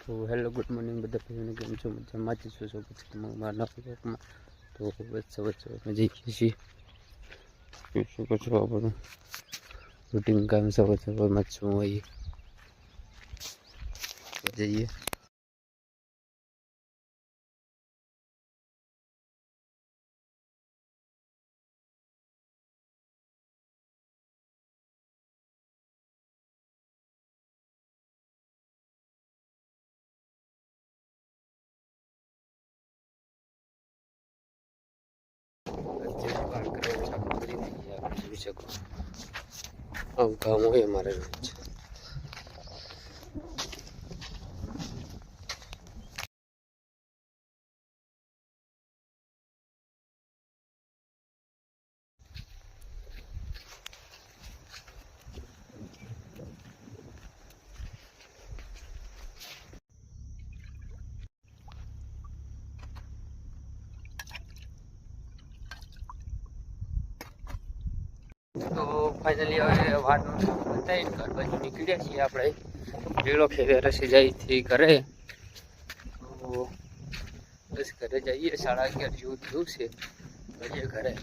તો hello, good morning બધા ભાઈઓને, કેમ છો? મજામાં જ છો પછી તમારું મારા બ્લોગમાં તો વચ્ચે વચ્ચે અમે જઈએ છીએ. શું છો આપણું? રૂટીન કામ સવાર સવારમાં જ શું હોય? જઈએ. અત્યારે કરી શકો આવું કામ હોય અમારે રોજ તો ફાઇનલી હવે વાતનું બતાવીને ઘર બાજુ નીકળ્યા છીએ આપણે. લીલો ખેવે રસી જઈથી ઘરે. તો બસ ઘરે જઈએ, સાડા અગિયાર જેવું થયું છે. જઈએ ઘરે.